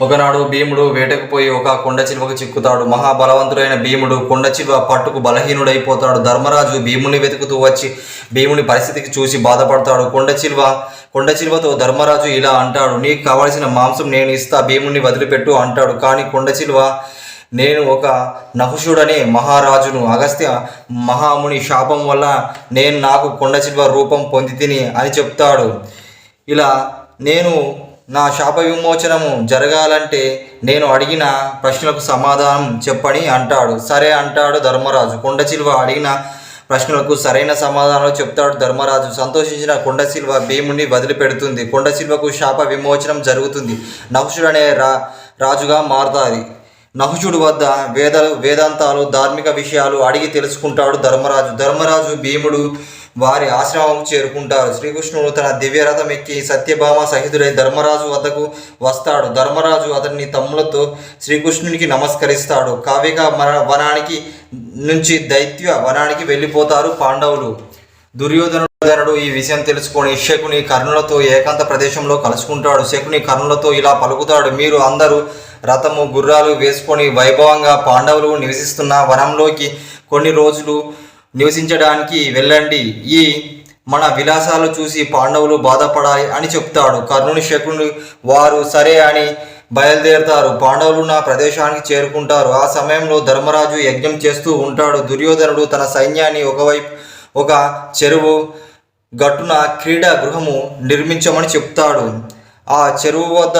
ఒకనాడు భీముడు వేటకు పోయి ఒక కొండ చిలువకు చిక్కుతాడు. మహాబలవంతుడైన భీముడు కొండ చిలువ పట్టుకు బలహీనుడైపోతాడు. ధర్మరాజు భీముని వెతుకుతూ వచ్చి భీముని పరిస్థితికి చూసి బాధపడతాడు. కొండ చిలువ కొండ చిలువతో ధర్మరాజు ఇలా అంటాడు నీకు కావలసిన మాంసం నేను ఇస్తా భీముని వదిలిపెట్టు అంటాడు. కానీ కొండ చిలువ నేను ఒక నహుషుడనే మహారాజును. అగస్త్య మహాముని శాపం వల్ల నేను నాకు కొండ చిలువ రూపం పొంది తిని అని చెప్తాడు. ఇలా నేను నా శాప విమోచనము జరగాలంటే నేను అడిగిన ప్రశ్నలకు సమాధానం చెప్పని అంటాడు. సరే అంటాడు ధర్మరాజు. కొండ అడిగిన ప్రశ్నలకు సరైన సమాధానాలు చెప్తాడు ధర్మరాజు. సంతోషించిన కొండశిల్వ భీముని వదిలిపెడుతుంది. కొండశిల్వకు శాప విమోచనం జరుగుతుంది. నహుషుడు అనే రా రాజుగా మారుతుంది. నహుషుడు వద్ద వేద వేదాంతాలు ధార్మిక విషయాలు అడిగి తెలుసుకుంటాడు ధర్మరాజు. ధర్మరాజు భీముడు వారి ఆశ్రమం చేరుకుంటారు. శ్రీకృష్ణుడు తన దివ్యరథం ఎక్కి సత్యభామ సహితుడై ధర్మరాజు వద్దకు వస్తాడు. ధర్మరాజు అతన్ని తమ్ములతో శ్రీకృష్ణునికి నమస్కరిస్తాడు. కావిక మన వనానికి నుంచి దైత్య వనానికి వెళ్ళిపోతారు పాండవులు. దుర్యోధనుడు ఈ విషయం తెలుసుకొని శకుని కర్ణులతో ఏకాంత ప్రదేశంలో కలుసుకుంటాడు. శకుని కర్ణులతో ఇలా పలుకుతాడు మీరు అందరూ రథము గుర్రాలు వేసుకొని వైభవంగా పాండవులు నివసిస్తున్న వనంలోకి కొన్ని రోజులు నివసించడానికి వెళ్ళండి. ఈ మన విలాసాలు చూసి పాండవులు బాధపడాలి అని చెప్తాడు. కర్ణుని శకుని వారు సరే అని బయలుదేరుతారు. పాండవులు నా ప్రదేశానికి చేరుకుంటారు. ఆ సమయంలో ధర్మరాజు యజ్ఞం చేస్తూ ఉంటాడు. దుర్యోధనుడు తన సైన్యాన్ని ఒకవైపు ఒక చెరువు గట్టున క్రీడా గృహము నిర్మించమని చెప్తాడు. ఆ చెరువు వద్ద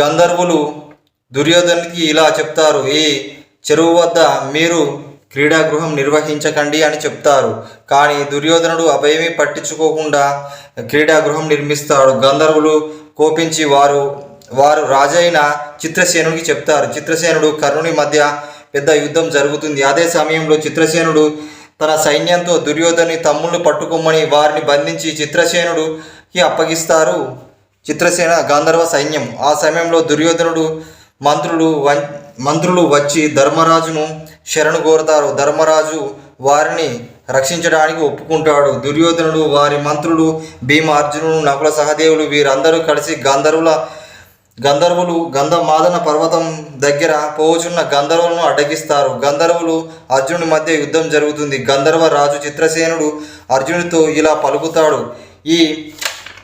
గంధర్వులు దుర్యోధనునికి ఇలా చెప్తారు. ఈ చెరువు వద్ద మీరు క్రీడాగృహం నిర్వహించకండి అని చెప్తారు. కానీ దుర్యోధనుడు అభయమీ పట్టించుకోకుండా క్రీడాగృహం నిర్మిస్తాడు. గంధర్వులు కోపించి వారు వారు రాజైన చిత్రసేనుడికి చెప్తారు. చిత్రసేనుడు కర్ణుని మధ్య పెద్ద యుద్ధం జరుగుతుంది. అదే సమయంలో చిత్రసేనుడు తన సైన్యంతో దుర్యోధని తమ్ముళ్ళు పట్టుకోమని వారిని బంధించి చిత్రసేనుడికి అప్పగిస్తారు. చిత్రసేన గాంధర్వ సైన్యం. ఆ సమయంలో దుర్యోధనుడు మంత్రులు వం మంత్రులు వచ్చి ధర్మరాజును శరణు కోరుతారు ధర్మరాజు వారిని రక్షించడానికి ఒప్పుకుంటాడు. దుర్యోధనుడు వారి మంత్రులు భీమ అర్జునుడు నకుల సహదేవులు వీరందరూ కలిసి గంధర్వుల గంధర్వులు గంధమాదన పర్వతం దగ్గర పోచున్న గంధర్వులను అడ్డగిస్తారు. గంధర్వులు అర్జునుడి మధ్య యుద్ధం జరుగుతుంది. గంధర్వ రాజు చిత్రసేనుడు అర్జునుడితో ఇలా పలుకుతాడు. ఈ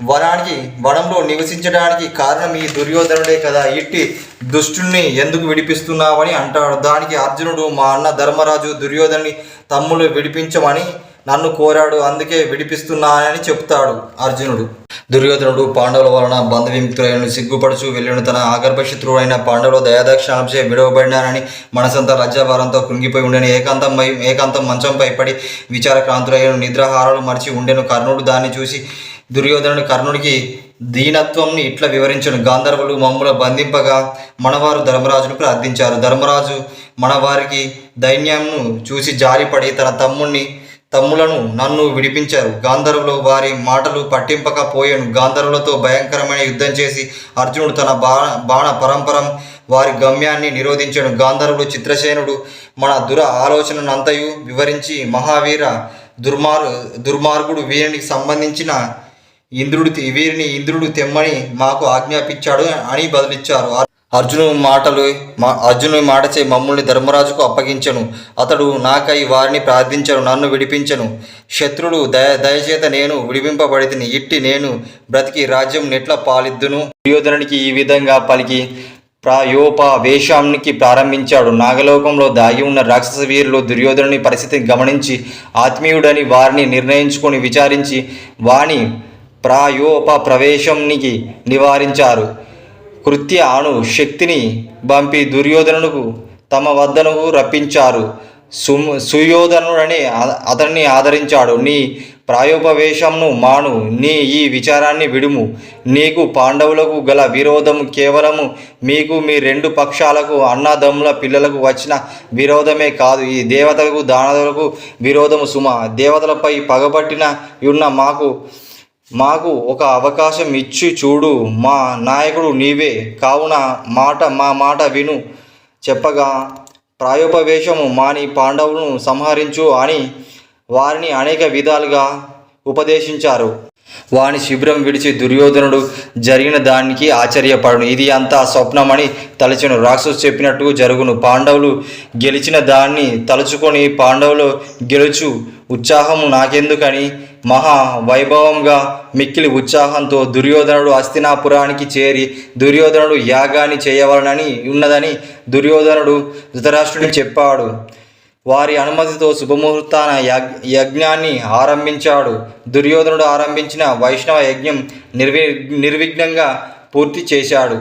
వనానికి వనంలో నివసించడానికి కారణం ఈ దుర్యోధనుడే కదా. ఇట్టి దుష్టుణ్ణి ఎందుకు విడిపిస్తున్నావని అంటాడు. దానికి అర్జునుడు మా అన్న ధర్మరాజు దుర్యోధని తమ్ముడు విడిపించమని నన్ను కోరాడు. అందుకే విడిపిస్తున్నానని చెప్తాడు అర్జునుడు. దుర్యోధనుడు పాండవుల వలన బంధ సిగ్గుపడుచు వెళ్ళిన తన ఆగర్భశత్రువైన పాండవులు దయాదక్షిణాంశే విడవబడినానని మనసంతా లజ్జాభారంతో కృంగిపోయి ఉండని. ఏకాంతం ఏకాంతం మంచంపై పడి విచారక్రాంతులైన నిద్రాహారాలు మరిచి ఉండెను. కర్ణుడు దాన్ని చూసి దుర్యోధనుడు కర్ణుడికి దీనత్వంని ఇట్లా వివరించడం గాంధర్వులు మమ్ముల బంధింపగా మనవారు ధర్మరాజును ప్రార్థించారు. ధర్మరాజు మనవారికి దైన్యంను చూసి జారిపడి తన తమ్ముణ్ణి తమ్ములను నన్ను విడిపించారు. గాంధర్వులు వారి మాటలు పట్టింపకపోయాను. గాంధర్వులతో భయంకరమైన యుద్ధం చేసి అర్జునుడు తన బాణ బాణ పరంపరం వారి గమ్యాన్ని నిరోధించాడు గాంధర్వుడు చిత్రసేనుడు మన దుర ఆలోచననంతయు వివరించి మహావీర దుర్మార్ దుర్మార్గుడు వీరికి సంబంధించిన ఇంద్రుడు వీరిని ఇంద్రుడు తెమ్మని మాకు ఆజ్ఞాపించాడు అని బదిలిచ్చారు. అర్జును మాటలు మా అర్జును మాటచే మమ్మల్ని ధర్మరాజుకు అప్పగించను. అతడు నాకై వారిని ప్రార్థించను నన్ను విడిపించను. శత్రుడు దయ దయచేత నేను విడిపింపబడితిని ఇట్టి నేను బ్రతికి రాజ్యం నెట్ల పాలిద్దును. దుర్యోధనుడికి ఈ విధంగా పలికి ప్రాయోప వేషానికి ప్రారంభించాడు. నాగలోకంలో దాగి ఉన్న రాక్షస వీరులు దుర్యోధనుని పరిస్థితిని గమనించి ఆత్మీయుడని వారిని నిర్ణయించుకొని విచారించి వాని ప్రాయోపప్రవేశంనికి నివారించారు. కృత్య అణు శక్తిని పంపి దుర్యోధనుకు తమ వద్దను రప్పించారు. సు సుయోధనుడని అతన్ని ఆదరించాడు. నీ ప్రాయోపవేశంను మాను. నీ ఈ విచారాన్ని విడుము. నీకు పాండవులకు గల విరోధము కేవలము మీకు మీ రెండు పక్షాలకు అన్నదమ్ముల పిల్లలకు వచ్చిన విరోధమే కాదు. ఈ దేవతలకు దానవులకు విరోధము సుమ. దేవతలపై పగబట్టిన ఉన్న మాకు మాకు ఒక అవకాశం ఇచ్చి చూడు మా నాయకుడు నీవే. కావున మాట మా మాట విను. చెప్పగా ప్రాయోపవేశము మాని పాండవులను సంహరించు అని వారిని అనేక విధాలుగా ఉపదేశించారు. వాని శిబిరం విడిచి దుర్యోధనుడు జరిగిన దానికి ఆశ్చర్యపడును. ఇది అంతా స్వప్నమని తలచును. రాక్షసు చెప్పినట్టు జరుగును. పాండవులు గెలిచిన దాన్ని తలుచుకొని పాండవులు గెలుచు. ఉత్సాహం నాకెందుకని? మహా వైభవంగా మిక్కిలి ఉత్సాహంతో దుర్యోధనుడు హస్తినాపురానికి చేరి దుర్యోధనుడు యాగాన్ని చేయవలనని ఉన్నదని దుర్యోధనుడు ధృతరాష్ట్రుడికి చెప్పాడు. వారి అనుమతితో శుభముహూర్తాన యగ్ యజ్ఞాన్ని ఆరంభించాడు. దుర్యోధనుడు ఆరంభించిన వైష్ణవ యజ్ఞం నిర్వి నిర్విఘ్నంగా పూర్తి చేశాడు.